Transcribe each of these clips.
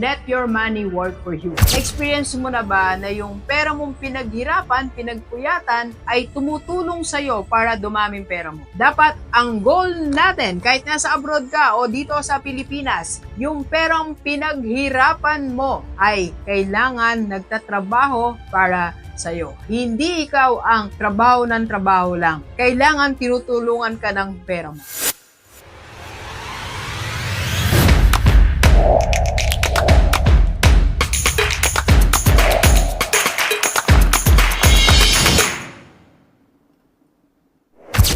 let your money work for you. Experience mo na ba na yung pera mong pinaghirapan, pinagpuyatan, ay tumutulong sa'yo para dumaming pera mo? Dapat ang goal natin, kahit nasa abroad ka o dito sa Pilipinas, yung perang pinaghirapan mo ay kailangan nagtatrabaho para sa'yo. Hindi ikaw ang trabaho ng trabaho lang. Kailangan tinutulungan ka ng pera mo.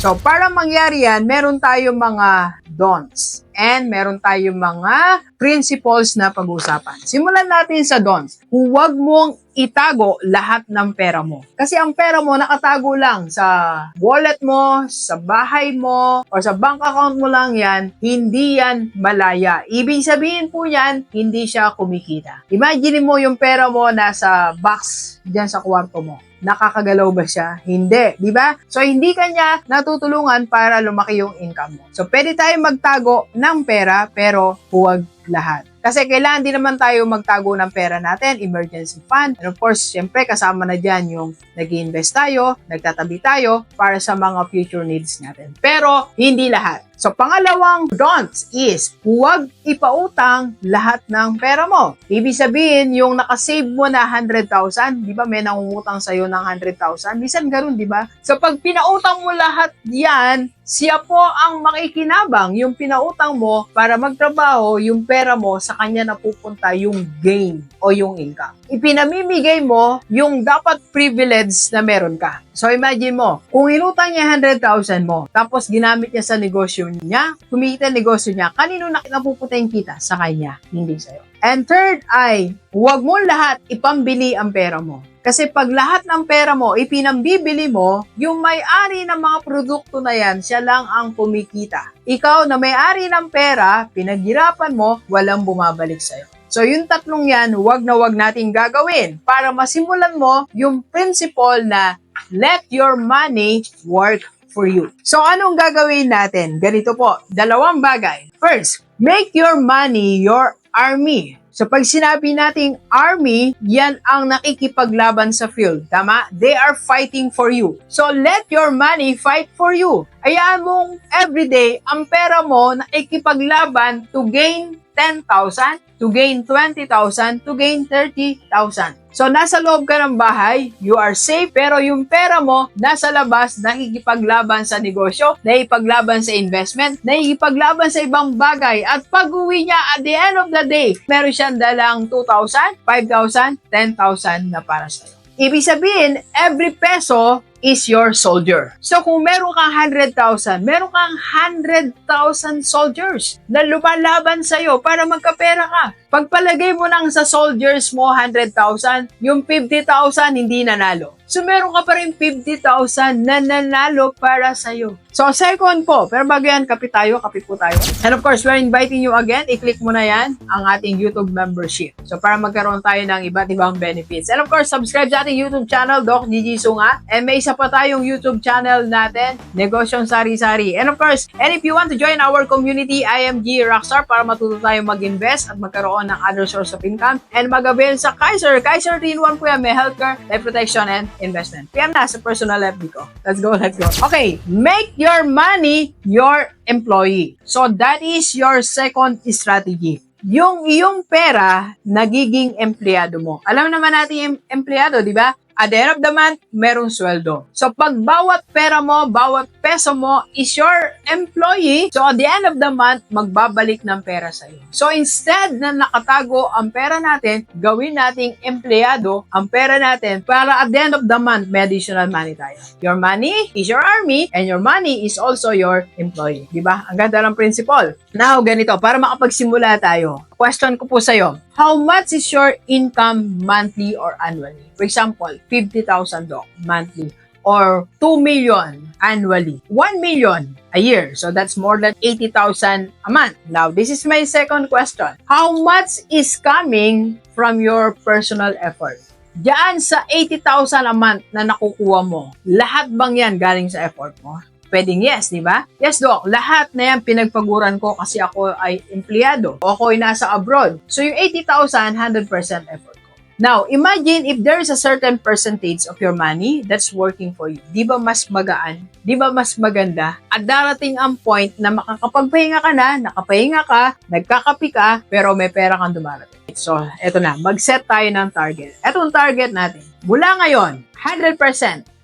So, para mangyari yan, meron tayong mga don'ts and meron tayong mga principles na pag-usapan. Simulan natin sa don'ts. Huwag mong itago lahat ng pera mo. Kasi ang pera mo nakatago lang sa wallet mo, sa bahay mo, or sa bank account mo lang yan, hindi yan malaya. Ibig sabihin po yan, hindi siya kumikita. Imagine mo yung pera mo nasa box dyan sa kwarto mo nakakagalaw ba siya? Hindi, di ba? So, hindi kanya natutulungan para lumaki yung income mo. So, pwede tayo magtago ng pera, pero huwag lahat. Kasi kailangan din naman tayo magtago ng pera natin, emergency fund. And of course, syempre kasama na dyan yung nag invest tayo, nagtatabi tayo para sa mga future needs natin. Pero, hindi lahat. So, pangalawang don'ts is huwag ipautang lahat ng pera mo. Ibig sabihin, yung nakasave mo na 100,000, di ba may nangungutang sa'yo ng 100,000? Minsan ganun, di ba? So, pag pinautang mo lahat yan, siya po ang makikinabang yung pinautang mo para magtrabaho, yung pera mo, sa kanya napupunta yung gain o yung income. Ipinamimigay mo yung dapat privilege na meron ka. So imagine mo, kung inutang niya 100,000 mo, tapos ginamit niya sa negosyo niya, kumikita negosyo niya, kanino na napupunta yung kita? Sa kanya, hindi sa'yo. And third ay, huwag mo lahat ipambili ang pera mo. Kasi pag lahat ng pera mo ipinambibili mo, yung may-ari ng mga produkto na yan, siya lang ang kumikita. Ikaw na may-ari ng pera, pinaghirapan mo, walang bumabalik sa'yo. So yung tatlong yan, huwag na huwag nating gagawin para masimulan mo yung principle na let your money work for you. So anong gagawin natin? Ganito po, dalawang bagay. First, make your money your army. So pag sinabi nating army, yan ang nakikipaglaban sa field. Tama? They are fighting for you. So let your money fight for you. Hayaan mong everyday ang pera mo nakikipaglaban to gain 10,000, to gain 20,000, to gain 30,000. So, nasa loob ka ng bahay, you are safe, pero yung pera mo, nasa labas, nakikipaglaban sa negosyo, nakikipaglaban sa investment, nakikipaglaban sa ibang bagay. At pag uwi niya, at the end of the day, meron siyang dalang 2,000, 5,000, 10,000 na para sa'yo. Ibig sabihin, every peso is your soldier. So kung meron kang 100,000, meron kang 100,000 soldiers na lumalaban sa'yo para magkapera ka. Pagpalagay mo lang sa soldiers mo 100,000, yung 50,000 hindi nanalo. So meron ka pa rin 50,000 na nanalo para sa'yo. So second po, pero bago yan, kapit tayo, kapit po tayo. And of course, we're inviting you again, i-click mo na yan, ang ating YouTube membership. So para magkaroon tayo ng iba't ibang benefits. And of course, subscribe sa ating YouTube channel, Doc Gigi Sunga. And may isa pa tayong YouTube channel natin, Negosyong Sari-Sari. And of course, and if you want to join our community, IMG Rockstar para matuto tayong mag-invest at magkaroon ng other source of income and mag-avail sa Kaiser. Kaiser 3-in-1 po yan, may healthcare, life protection, and investment. PM na sa personal FB ko. Let's go, let's go. Okay, make your money your employee. So that is your second strategy yung iyong pera nagiging empleyado mo. Alam naman natin yung empleyado, di ba? At the end of the month, merong sweldo. So, pag bawat pera mo, bawat peso mo is your employee, so at the end of the month, magbabalik ng pera sa iyo. So, instead na nakatago ang pera natin, gawin nating empleyado ang pera natin para at the end of the month, may additional money tayo. Your money is your army and your money is also your employee. Di ba? Ang ganda ng principle. Now, ganito, para makapagsimula tayo, question ko po sa'yo, how much is your income monthly or annually? For example, 50,000 doc monthly or 2 million annually, 1 million a year. So that's more than 80,000 a month. Now, this is my second question. How much is coming from your personal effort? Diyan sa 80,000 a month na nakukuha mo, lahat bang yan galing sa effort mo? Pwedeng yes, di ba? Yes, Doc. Lahat na yan pinagpaguran ko kasi ako ay empleyado o ako nasa abroad. So yung 80,000, 100% effort ko. Now, imagine if there is a certain percentage of your money that's working for you. Di ba mas magaan? Di ba mas maganda? At darating ang point na makakapagpahinga ka na, nakapahinga ka, nagkakapi ka, pero may pera kang dumarating. So, eto na, mag-set tayo ng target. Etong target natin. Mula ngayon, 100%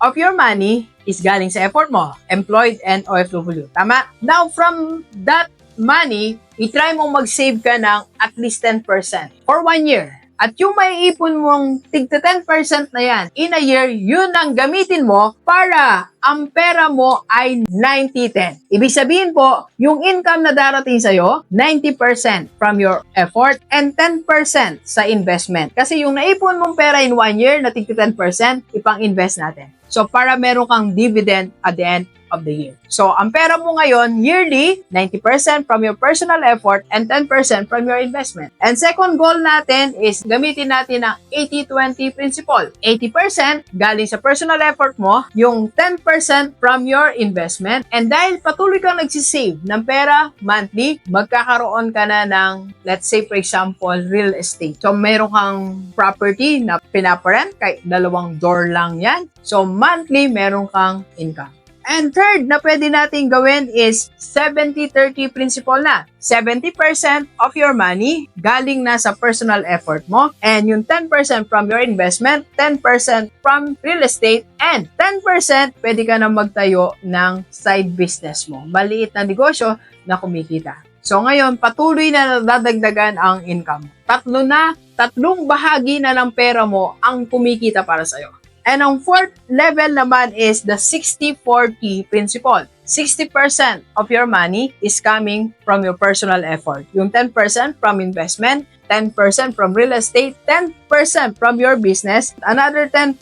of your money is galing sa effort mo, employed and OFW. Tama? Now, from that money, itry mong mag-save ka ng at least 10% for one year. At yung may ipon mong tigta 10% na yan, in a year, yun ang gamitin mo para ang pera mo ay 90-10. Ibig sabihin po, yung income na darating sa'yo, 90% from your effort and 10% sa investment. Kasi yung naipon mong pera in one year na tigta 10%, ipang-invest natin. So, para meron kang dividend at the end of the year. So, ang pera mo ngayon, yearly, 90% from your personal effort and 10% from your investment. And second goal natin is gamitin natin ang 80-20 principle. 80% galing sa personal effort mo, yung 10% from your investment. And dahil patuloy kang nagsisave ng pera monthly, magkakaroon ka na ng, let's say for example, real estate. So, meron kang property na pinaparent, kahit dalawang door lang yan. So, monthly, meron kang income. And third na pwede natin gawin is 70-30 principle na. 70% of your money galing na sa personal effort mo and yung 10% from your investment, 10% from real estate, and 10% pwede ka na magtayo ng side business mo. Maliit na negosyo na kumikita. So ngayon, patuloy na nadadagdagan ang income. Tatlo na, tatlong bahagi na ng pera mo ang kumikita para sa'yo. And ang fourth level naman is the 60-40 principle. 60% of your money is coming from your personal effort. Yung 10% from investment, 10% from real estate, 10% from your business, another 10%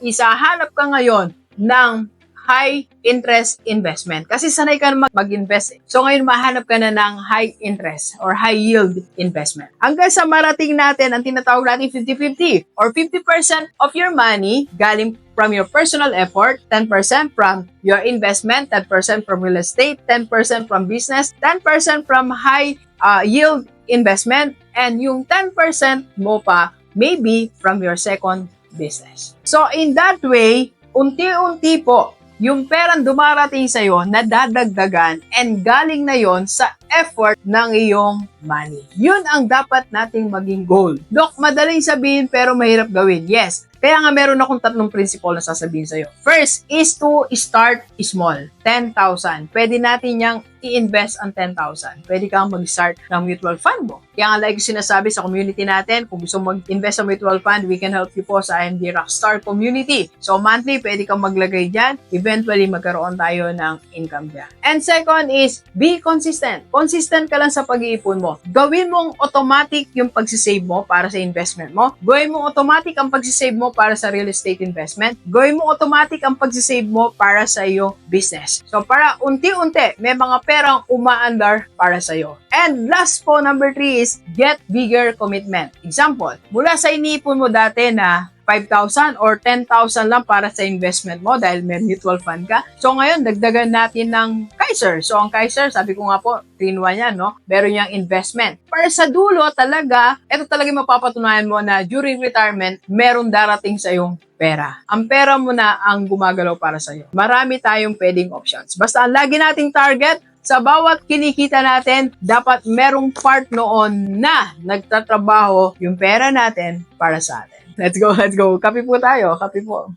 is hahanap ka ngayon ng high interest investment. Kasi sanay ka na mag- mag-invest. Eh. So ngayon mahanap ka na ng high interest or high yield investment. Hanggang sa marating natin ang tinatawag natin 50-50 or 50% of your money galing from your personal effort, 10% from your investment, 10% from real estate, 10% from business, 10% from high uh, yield investment, and yung 10% mo pa maybe from your second business. So in that way, unti-unti po yung perang dumarating sa'yo, nadadagdagan and galing na yon sa effort ng iyong money. Yun ang dapat nating maging goal. Dok, madaling sabihin pero mahirap gawin. Yes, kaya nga meron akong tatlong principle na sasabihin sa'yo. First is to start small. 10,000. Pwede natin yang i-invest ang 10,000. Pwede kang mag-start ng mutual fund mo. Kaya nga like sinasabi sa community natin, kung gusto mag-invest sa mutual fund, we can help you po sa IMD Rockstar community. So monthly, pwede kang maglagay dyan. Eventually, magkaroon tayo ng income dyan. And second is, be consistent. Consistent ka lang sa pag-iipon mo. Gawin mong automatic yung pagsisave mo para sa investment mo. Gawin mong automatic ang pagsisave mo para sa real estate investment. Gawin mong automatic ang pagsisave mo para sa iyong business. So para unti-unti, may mga perang umaandar para sa iyo. And last po, number three is get bigger commitment. Example, mula sa iniipon mo dati na 5,000 or 10,000 lang para sa investment mo dahil may mutual fund ka. So ngayon, dagdagan natin ng Kaiser. So ang Kaiser, sabi ko nga po, 3-in-1 yan, no? Meron niyang investment. Para sa dulo, talaga, ito talaga mapapatunayan mo na during retirement, meron darating sa yung pera. Ang pera mo na ang gumagalaw para sa iyo. Marami tayong pwedeng options. Basta ang lagi nating target, sa bawat kinikita natin, dapat merong part noon na nagtatrabaho yung pera natin para sa atin. Let's go, let's go. Kapi po tayo, kapi po.